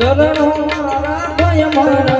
ચરણ મારા ભય મારા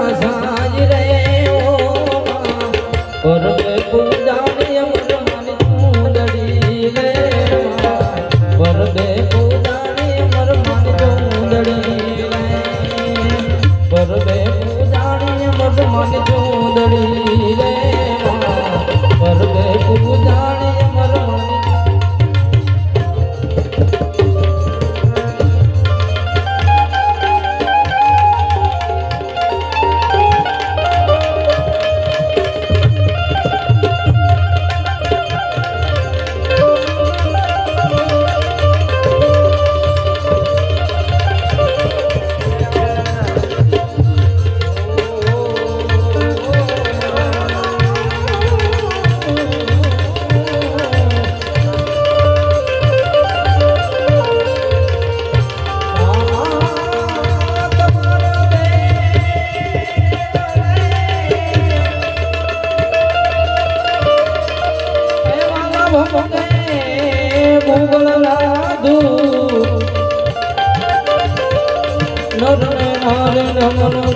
બોલો બોલો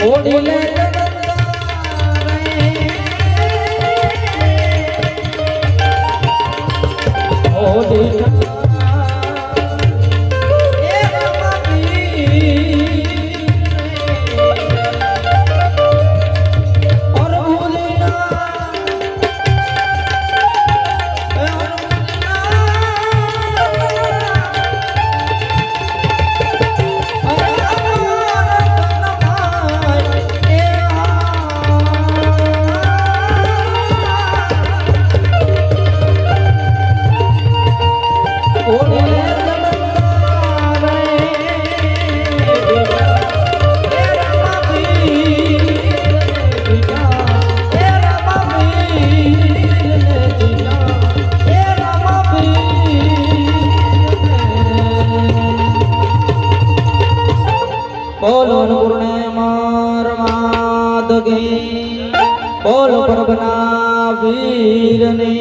Oh, dear. જગી બોલ પરબના વીરને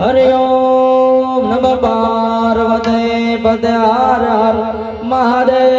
હરિયો નમ પાર્વતે પદ હર મહાદેવ.